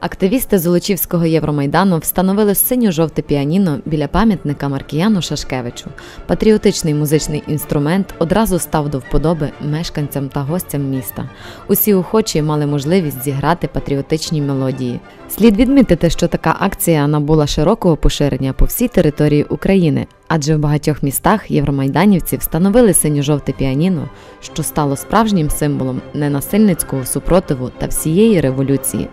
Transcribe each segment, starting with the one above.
Активісти Золочівського Євромайдану встановили синьо-жовте піаніно біля пам'ятника Маркіяну Шашкевичу. Патріотичний музичний інструмент одразу став до вподоби мешканцям та гостям міста. Усі охочі мали можливість зіграти патріотичні мелодії. Слід відмітити, що така акція набула широкого поширення по всій території України, адже в багатьох містах євромайданівці встановили синьо-жовте піаніно, що стало справжнім символом ненасильницького супротиву та всієї революції.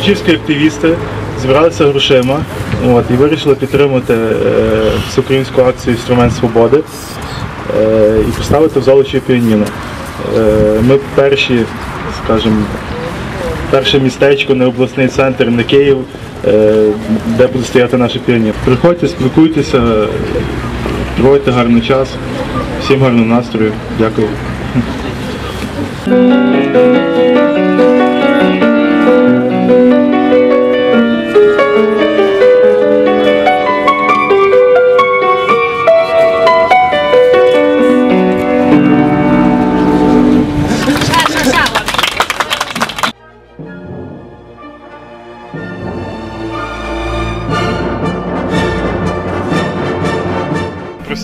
Лучівські активісти збиралися грошима от, і вирішили підтримати е, всеукраїнську акцію Інструмент свободи е, і поставити в Золочі піаніно. Е, ми перші, скажімо, перше містечко, не обласний центр, не Київ, е, де буде стояти наше піаніно. Приходьте, спілкуйтеся, проводьте гарний час. Всім гарного настрою. Дякую.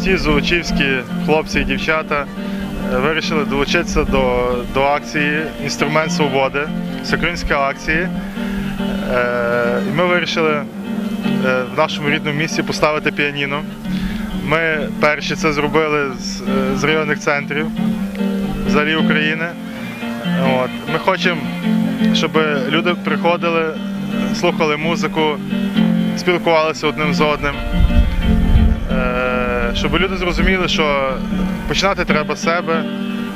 Прості золочівські хлопці і дівчата е, вирішили долучитися до, до акції Інструмент свободи, всеукраїнської акції. Е, І ми вирішили е, в нашому рідному місті поставити піаніно. Ми перші це зробили з, з районних центрів взагалі України. От. Ми хочемо, щоб люди приходили, слухали музику, спілкувалися одним з одним. Щоб люди зрозуміли, що починати треба з себе,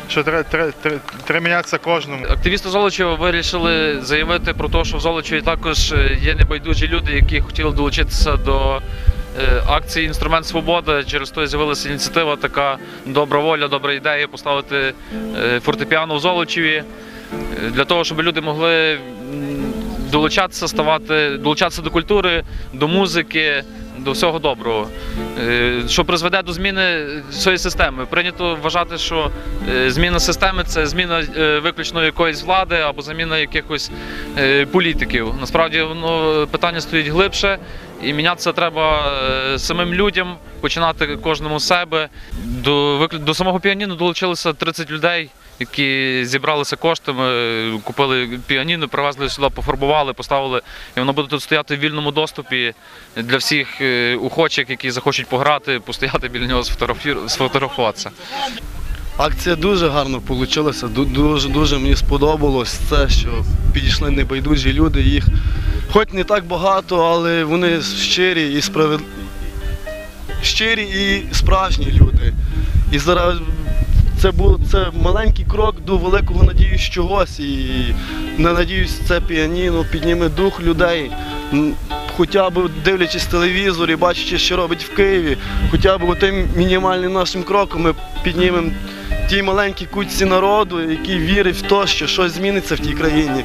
що треба, треба, треба мінятися кожному. Активісти Золочева вирішили заявити про те, що в Золочеві також е, є небайдужі люди, які хотіли долучитися до е, акції Інструмент свободи. Через то з'явилася ініціатива, така добра воля, добра ідея поставити е, фортепіано в Золочеві для того, щоб люди могли долучатися, ставати, долучатися до культури, до музики. До всього доброго, Е, що призведе до зміни цієї системи. Прийнято вважати, що е, зміна системи це зміна е, виключно якоїсь влади або заміна якихось політиків. Насправді воно питання стоїть глибше, і мінятися треба самим людям, починати кожному з себе. До до самого піаніно долучилося 30 людей. Які зібралися коштами, купили піаніно, привезли сюди, пофарбували, поставили, і воно буде тут стояти в вільному доступі для всіх е, охочих, які захочуть пограти, постояти біля нього, сфотографуватися. Акція дуже гарно вийшла, дуже дуже мені сподобалось це, що підійшли небайдужі люди. Їх хоч не так багато, але вони щирі і справед... щирі і справжні люди. І зараз це був це маленький крок до великого надіюсь чогось. І не надіюсь, це піаніно підніме дух людей. Хоча б дивлячись телевізор і бачачи, що робить в Києві, хоча б тим мінімальним нашим кроком ми піднімемо тій маленькій кучці народу, який вірить в те, що щось зміниться в тій країні.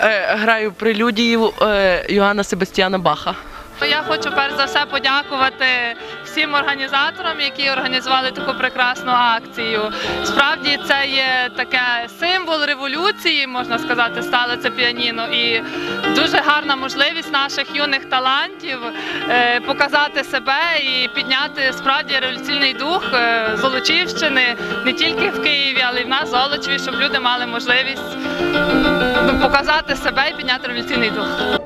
Е, граю прелюдію е, Йоганна Себастьяна Баха. Я хочу перш за все подякувати всім організаторам, які організували таку прекрасну акцію. Справді це є таке символ революції, можна сказати, стало це піаніно. І дуже гарна можливість наших юних талантів е, показати себе і підняти справді революційний дух е, Золочівщини не тільки в Києві, але й в нас Золочеві, щоб люди мали можливість показати себе і підняти революційний дух.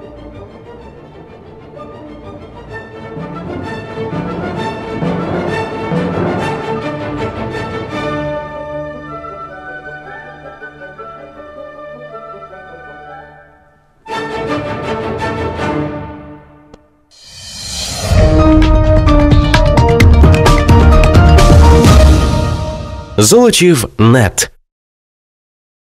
Золочів нет.